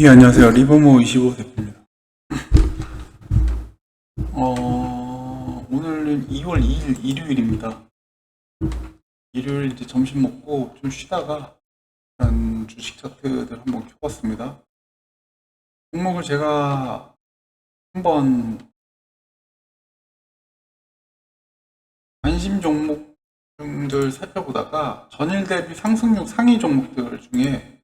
예, 안녕하세요. 리버모 25 대표입니다. 어, 오늘은 2월 2일 일요일입니다. 일요일 이제 점심 먹고 좀 쉬다가 일단 주식 차트들 한번 켜봤습니다. 종목을 제가 한번 관심 종목들 살펴보다가 전일 대비 상승률 상위 종목들 중에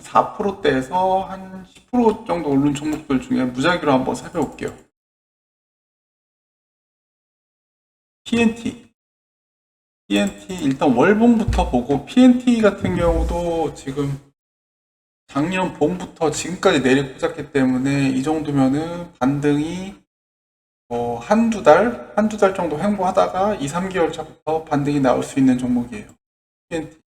4%대에서 한 10% 정도 오른 종목들 중에 무작위로 한번 살펴볼게요. PNT. PNT 일단 월봉부터 보고 PNT 같은 경우도 지금 작년 봄부터 지금까지 내리꽂았기 때문에 이 정도면은 반등이 뭐 한두 달, 한두 달 정도 횡보하다가 2, 3개월 차부터 반등이 나올 수 있는 종목이에요. PNT.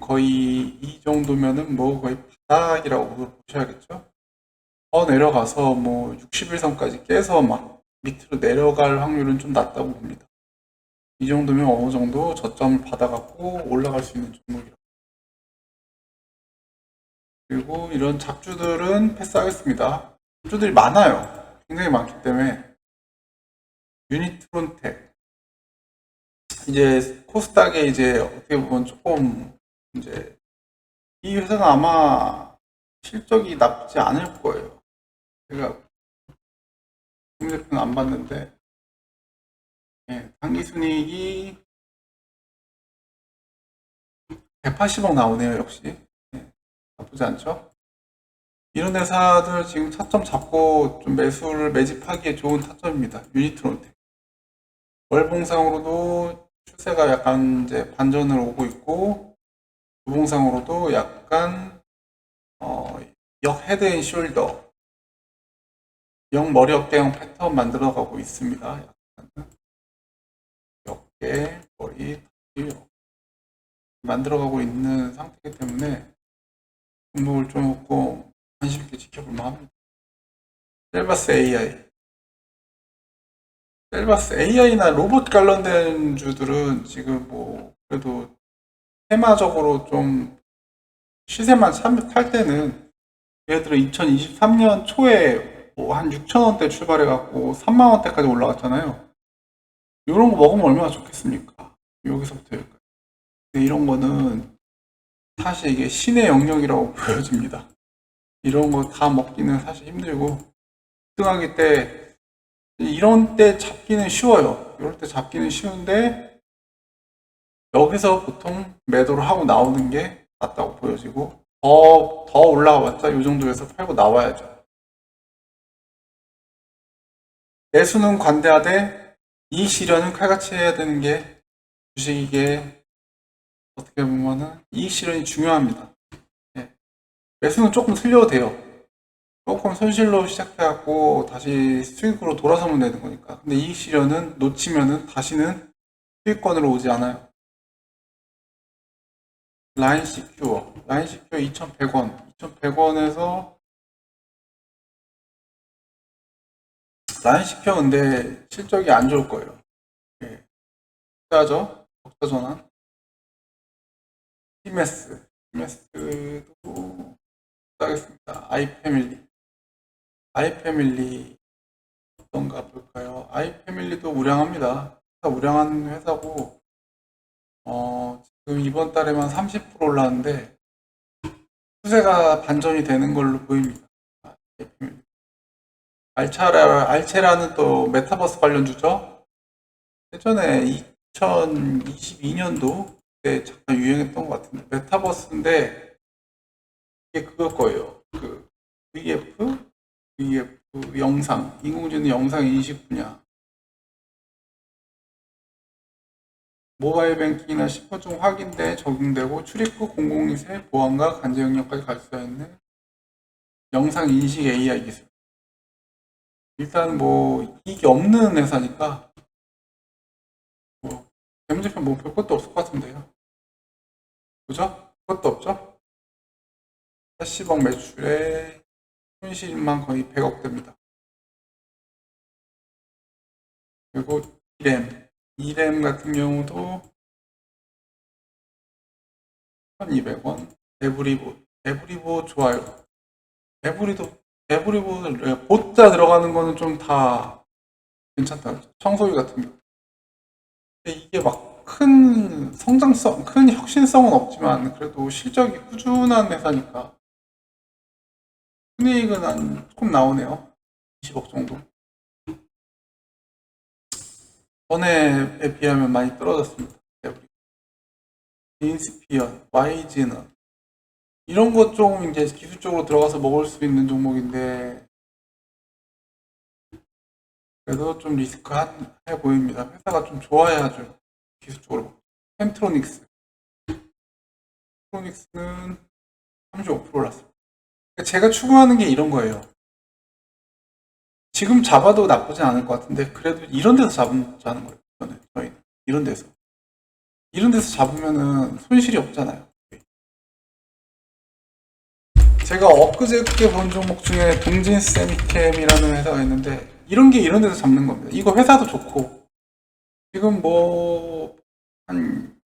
거의 이 정도면은 뭐 거의 바닥이라고 보셔야겠죠. 더 내려가서 뭐 60일선까지 깨서 막 밑으로 내려갈 확률은 좀 낮다고 봅니다. 이 정도면 어느 정도 저점을 받아갖고 올라갈 수 있는 종목이라. 그리고 이런 잡주들은 패스하겠습니다. 잡주들이 많아요. 굉장히 많기 때문에 유니트론텍 이제 코스닥에 이제 어떻게 보면 조금 이제 이 회사는 아마 실적이 나쁘지 않을 거예요. 제가 김 대표는 안 봤는데 예, 당기순이익이 180억 나오네요. 역시 예, 나쁘지 않죠? 이런 회사들 지금 타점 잡고 좀 매수를 매집하기에 좋은 타점입니다. 유니트론텍 월봉상으로도 추세가 약간 이제 반전을 오고 있고 주봉상으로도 약간 어, 역 헤드 앤 숄더 역 머리 어깨형 패턴 만들어 가고 있습니다. 약간 어깨 머리 턱 만들어 가고 있는 상태이기 때문에 종목을 조금 관심 있게 지켜볼 만합니다. 셀바스 AI 셀바스 AI나 로봇 관련된 주들은 지금 뭐 그래도 테마적으로 좀 시세만 참- 탈 때는 예를 들어 2023년 초에 뭐 한 6천원대 출발해갖고 3만원대까지 올라갔잖아요. 이런 거 먹으면 얼마나 좋겠습니까? 여기서부터 여기까지. 근데 이런 거는 사실 이게 신의 영역이라고 보여집니다. 이런 거 다 먹기는 사실 힘들고 등하기 때 이런 때 잡기는 쉬워요. 이럴 때 잡기는 쉬운데 여기서 보통 매도를 하고 나오는 게 맞다고 보여지고 더, 더 올라가봤자 이 정도에서 팔고 나와야죠. 매수는 관대하되 이 실현은 칼같이 해야 되는 게 주식이게 어떻게 보면은 이익 실현이 중요합니다. 예. 매수는 조금 틀려도 돼요. 조금 손실로 시작해갖고 다시 수익으로 돌아서면 되는 거니까. 근데 이익 실현은 놓치면은 다시는 수익권으로 오지 않아요. 라인 시큐어. 라인 시큐어 2,100원. 2,100원에서 라인 시큐어 근데 실적이 안 좋을 거예요. 예. 적자죠? 적자 전환. 티메스. 티메스도 하겠습니다. 아이패밀리. 아이패밀리 어떤가 볼까요? 아이패밀리도 우량합니다. 우량한 회사고 어, 지금 이번 달에만 30% 올랐는데 추세가 반전이 되는 걸로 보입니다. 알차라, 알체라는 또 메타버스 관련주죠. 예전에 2022년도 때 잠깐 유행했던 것 같은데 메타버스인데 이게 그걸 거예요. 그 VF, VF 영상, 인공지능 영상 인식 분야. 모바일 뱅킹이나 시퍼중 확인돼 적용되고 출입국 공공세 보안과 관제 영역까지 갈 수 있는 영상 인식 AI 기술. 일단 뭐 이익이 없는 회사니까 뭐 재무제표 뭐별 것도 없을 것 같은데요. 그죠? 그것도 없죠? 80억 매출에 손실만 거의 100억 됩니다. 그리고 이램, 이램 같은 경우도 1200원, 에브리봇 에브리보 좋아요. 에브리도 에브리보 보자 들어가는 거는 좀 다 괜찮다. 청소기 같은 경우. 이게 막 큰 성장성, 큰 혁신성은 없지만 그래도 실적이 꾸준한 회사니까 순이익은 한 조금 나오네요. 20억 정도. 전에에 비하면 많이 떨어졌습니다. 인스피언, 와이즈는 이런 것 좀 이제 기술적으로 들어가서 먹을 수 있는 종목인데 그래도 좀 리스크해 보입니다. 회사가 좀 좋아야죠. 기술적으로. 펜트로닉스. 펜트로닉스는 35% 올랐습니다. 제가 추구하는 게 이런 거예요. 지금 잡아도 나쁘지 않을 것 같은데 그래도 이런 데서 잡자는 거예요. 저는 저희는 이런 데서 이런 데서 잡으면은 손실이 없잖아요. 제가 엊그저께 본 종목 중에 동진 세미캠이라는 회사가 있는데 이런 게 이런 데서 잡는 겁니다. 이거 회사도 좋고 지금 뭐 한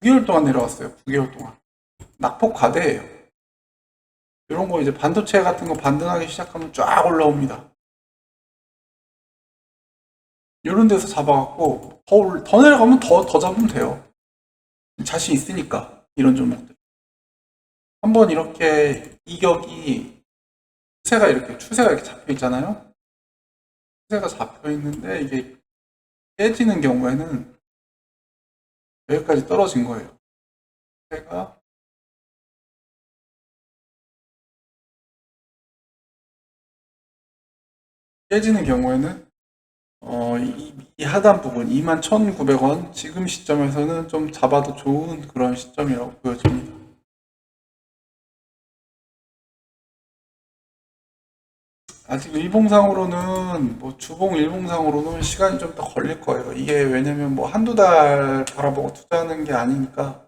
9개월 동안 내려왔어요. 9개월 동안 낙폭 과대예요. 이런 거 이제 반도체 같은 거 반등하기 시작하면 쫙 올라옵니다. 이런 데서 잡아갖고 더, 올- 더 내려가면 더, 더 잡으면 돼요. 자신 있으니까 이런 종목들. 한번 이렇게 이격이 추세가 이렇게 추세가 이렇게 잡혀 있잖아요. 추세가 잡혀 있는데 이게 깨지는 경우에는 여기까지 떨어진 거예요. 추세가 깨지는 경우에는 어, 이, 이 하단 부분 21,900원 지금 시점에서는 좀 잡아도 좋은 그런 시점이라고 보여집니다. 아직 일봉상으로는 뭐 주봉 일봉상으로는 시간이 좀 더 걸릴 거예요. 이게 왜냐면 뭐 한두 달 바라보고 투자하는 게 아니니까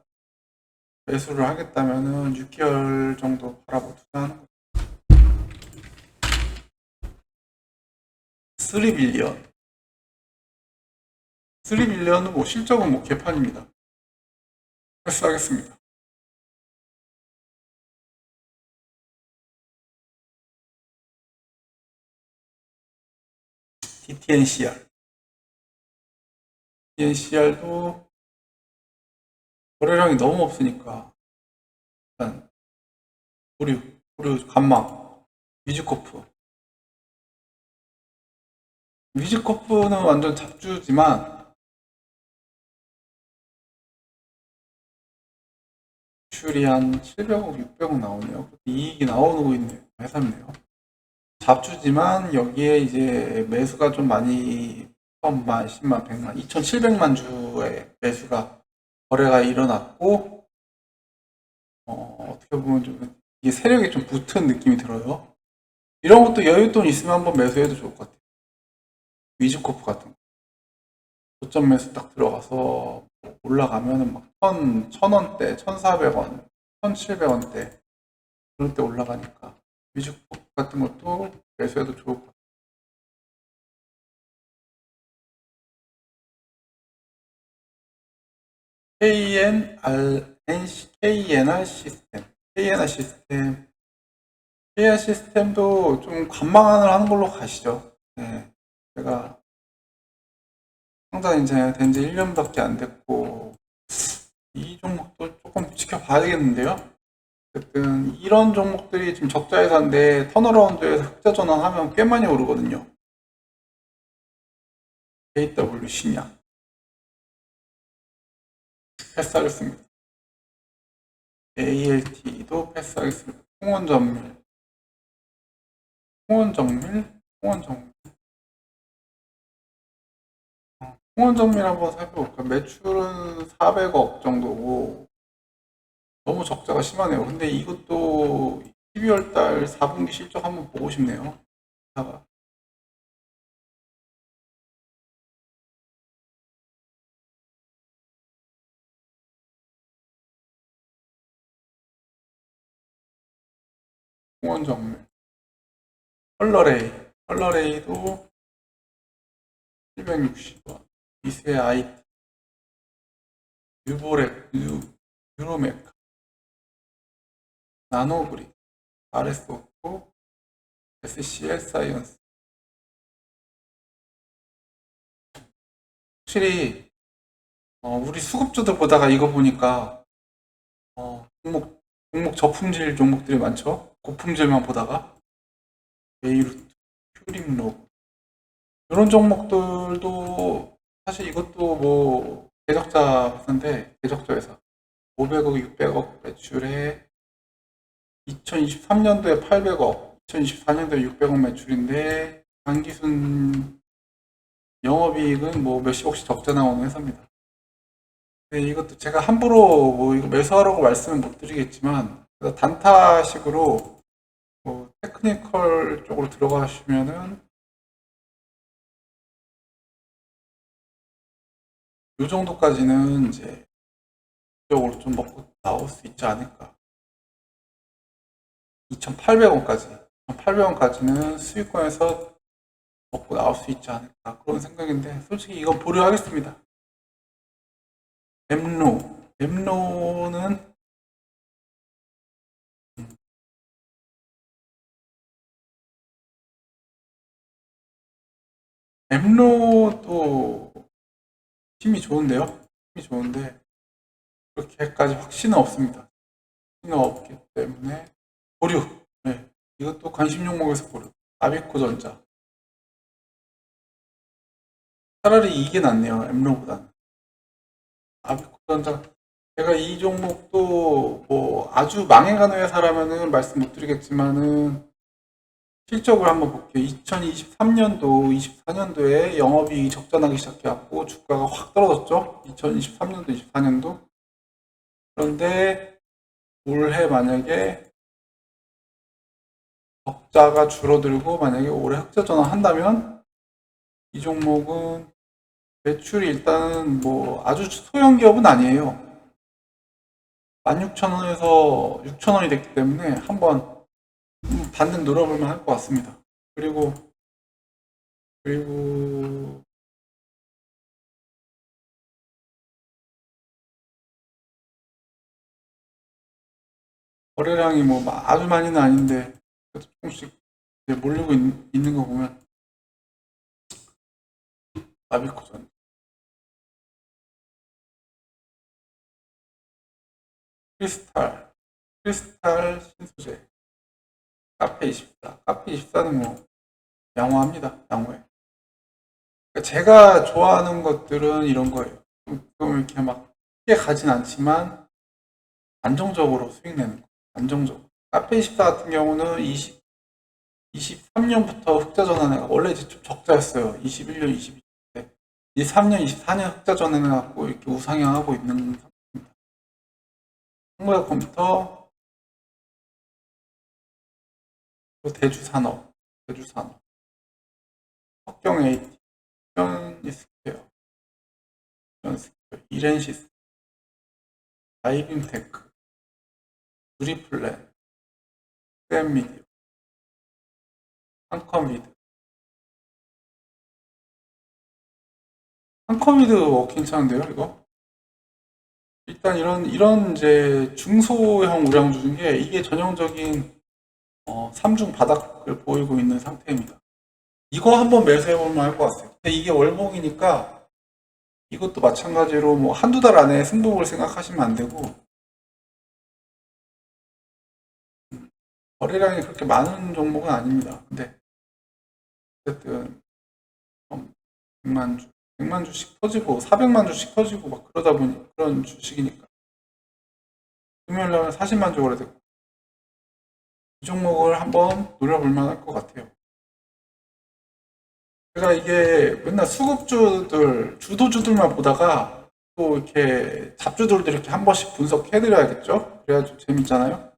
매수를 하겠다면은 6개월 정도 바라보고 투자하는 거예요. 3빌리언 3빌리언은 뭐 실적은 뭐 개판입니다. 패스하겠습니다. DTNCR. DTNCR도 거래량이 너무 없으니까 일단 보류, 보류 간망, 위즈코프. 위즈코프는 완전 잡주지만 수출이 한 700억, 600억 나오네요. 이익이 나오고 있는 회사네요. 잡주지만 여기에 이제 매수가 좀 많이 10만, 10만, 100만, 2,700만 주의 매수가 거래가 일어났고 어, 떻게 보면 좀 이게 세력이 좀 붙은 느낌이 들어요. 이런 것도 여윳돈 있으면 한번 매수해도 좋을 것 같아요. 위즈코프 같은 거. 고점 매수 딱 들어가서 올라가면은 막 천, 천 원대, 천사백 원, 천칠백 원대 그럴 때 올라가니까 위즈코프 같은 것도 매수해도 좋을 것 같아요. KNR, KNR 시스템, KNR 시스템, KNR 시스템도 좀 관망을 하는 걸로 가시죠. 네, 제가 상장 이제 된 지 1년밖에 안 됐고 이 종목도 조금 지켜봐야겠는데요. 어쨌든 이런 종목들이 지금 적자 회사인데 턴어라운드에서 흑자 전환하면 꽤 많이 오르거든요. 신약 패스하겠습니다. ALT도 패스하겠습니다. 홍원전밀 홍원정밀 홍원정밀 홍원 정밀 한번 살펴볼까? 매출은 400억 정도고 너무 적자가 심하네요. 근데 이것도 12월 달 4분기 실적 한번 보고 싶네요. 다가 홍원 정밀 컬러레이 컬러레이도 760원 이세 아이 유보렉 유, 유로맥 나노그리, RS오토, SCL 사이언스. 확실히 어, 우리 수급주들 보다가 이거 보니까 어, 종목 종목 저품질 종목들이 많죠. 고품질만 보다가 베이루트, 큐림록 이런 종목들도 사실 이것도 뭐 대적자 회사인데 대적자 회사 500억, 600억 매출에 2023년도에 800억, 2024년도에 600억 매출인데 단기순 영업이익은 뭐 몇십억씩 적자 나오는 회사입니다. 네, 이것도 제가 함부로 뭐 이거 매수하라고 말씀을 못 드리겠지만 단타식으로 뭐 테크니컬 쪽으로 들어가시면은 이 정도까지는 이제 쪽으로 좀 먹고 나올 수 있지 않을까. 2,800원까지, 2,800원까지는 수익권에서 먹고 나올 수 있지 않을까 그런 생각인데 솔직히 이건 보류하겠습니다. 엠로, 엠로는 엠로도 힘이 좋은데요? 힘이 좋은데 그렇게까지 확신은 없습니다. 확신은 없기 때문에 보류. 네, 이것도 관심 종목에서 보류. 아비코전자. 차라리 이게 낫네요. 엠로보다는. 아비코전자. 제가 이 종목도 뭐 아주 망해가는 회사라면은 말씀 못 드리겠지만은 실적을 한번 볼게요. 2023년도, 24년도에 영업이익이 적자나기 시작해갖고 주가가 확 떨어졌죠. 2023년도, 24년도. 그런데 올해 만약에 적자가 줄어들고 만약에 올해 흑자 전환한다면 이 종목은 매출이 일단은 뭐 아주 소형 기업은 아니에요. 16,000원에서 6,000원이 됐기 때문에 한번 반등 노려볼만 할 것 같습니다. 그리고 그리고 거래량이 뭐 아주 많이는 아닌데 조금씩 몰리고 있, 있는 거 보면 아비코전 크리스탈 크리스탈 신소재 카페24 카페24는 뭐 양호합니다 양호해 그러니까 제가 좋아하는 것들은 이런 거예요 좀, 좀 이렇게 막 크게 가진 않지만 안정적으로 수익 내는 거 안정적으로 카페24 같은 경우는 20 23년부터 흑자 전환해가 원래 이제 좀 적자였어요. 21년, 22년. 23년, 24년 흑자 전환해갖고 이렇게 우상향하고 있는 상태입니다. 한국의 컴퓨터, 대주산업, 대주산업, 석경 AT, 현이스케어, 현스케어, 이렌시스, 아이빔테크, 유리플랜, 쌤미디어, 한컴미드. 한컴미드 어, 괜찮은데요, 이거? 일단 이런, 이런 이제 중소형 우량주 중에 이게 전형적인 어, 삼중 바닥을 보이고 있는 상태입니다. 이거 한번 매수해보면 할것 같아요. 근데 이게 월봉이니까 이것도 마찬가지로 뭐 한두 달 안에 승복을 생각하시면 안 되고 거래량이 그렇게 많은 종목은 아닙니다. 근데 어쨌든 100만 주, 100만 주씩 터지고 400만 주씩 터지고 막 그러다 보니 그런 주식이니까 금요일 날 40만 주 거래됐고 이 종목을 한번 노려볼 만할 것 같아요. 제가 이게 맨날 수급주들, 주도주들만 보다가 또 이렇게 잡주들도 이렇게 한 번씩 분석해드려야겠죠? 그래야 좀 재밌잖아요.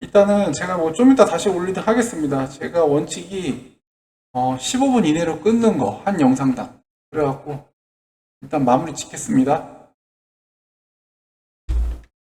일단은 제가 뭐 좀 이따 다시 올리도록 하겠습니다. 제가 원칙이 어, 15분 이내로 끊는 거 한 영상당. 그래갖고 일단 마무리 짓겠습니다.